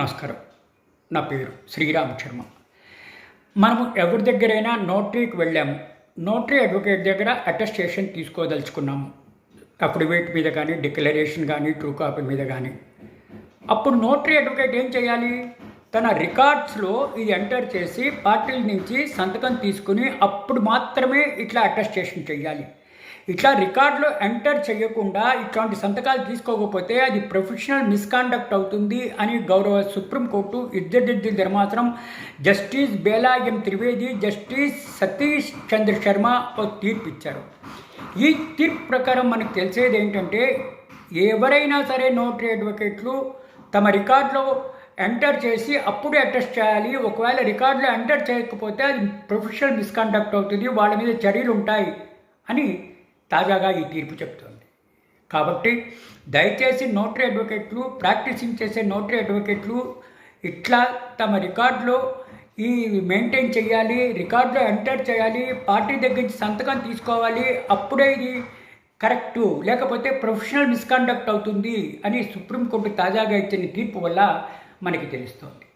నమస్కారం. నా పేరు శ్రీరామ్ శర్మ. మనము ఎవరి దగ్గరైనా నోటరీకి వెళ్ళాము. నోటరీ అడ్వకేట్ దగ్గర అటెస్టేషన్ తీసుకోదలుచుకున్నాము. అఫిడవిట్ మీద కానీ డిక్లరేషన్ కానీ ట్రూ కాపీ మీద కానీ. అప్పుడు నోటరీ అడ్వకేట్ ఏం చేయాలి? తన రికార్డ్స్లో ఇది ఎంటర్ చేసి పార్టీల నుంచి సంతకం తీసుకుని అప్పుడు మాత్రమే ఇట్లా అటెస్టేషన్ చేయాలి ఇట్లా రికార్డులో ఎంటర్ చేయకుండా ఇట్లాంటి సంతకాలు తీసుకోకపోతే అది ప్రొఫెషనల్ మిస్కాండక్ట్ అవుతుంది అని గౌరవ సుప్రీంకోర్టు ఇద్దరిద్దరి ధర్మాసనం జస్టిస్ బేలాయం త్రివేది జస్టిస్ సతీష్ చంద్ర శర్మ ఒక తీర్పు ఇచ్చారు. ఈ తీర్పు ప్రకారం మనకు తెలిసేది ఏంటంటే ఎవరైనా సరే నోటరీ అడ్వకేట్లు తమ రికార్డులో ఎంటర్ చేసి అప్పుడు అటెస్ట్ చేయాలి. ఒకవేళ రికార్డులో ఎంటర్ చేయకపోతే అది ప్రొఫెషనల్ మిస్కండక్ట్ అవుతుంది. వాళ్ళ మీద చర్యలు ఉంటాయి అని తాజాగా ఈ తీర్పు చెప్తోంది. కాబట్టి దయచేసి నోటరీ అడ్వకేట్లు ప్రాక్టీసింగ్ చేసే నోటరీ అడ్వకేట్లు ఇట్లా తమ రికార్డులో ఈ మెయింటైన్ చేయాలి రికార్డులో ఎంటర్ చేయాలి పార్టీ దగ్గర నుంచి సంతకం తీసుకోవాలి అప్పుడే ఇది కరెక్టు లేకపోతే ప్రొఫెషనల్ మిస్కండక్ట్ అవుతుంది అని సుప్రీంకోర్టు తాజాగా ఇచ్చిన తీర్పు వల్ల మనకి తెలుస్తోంది.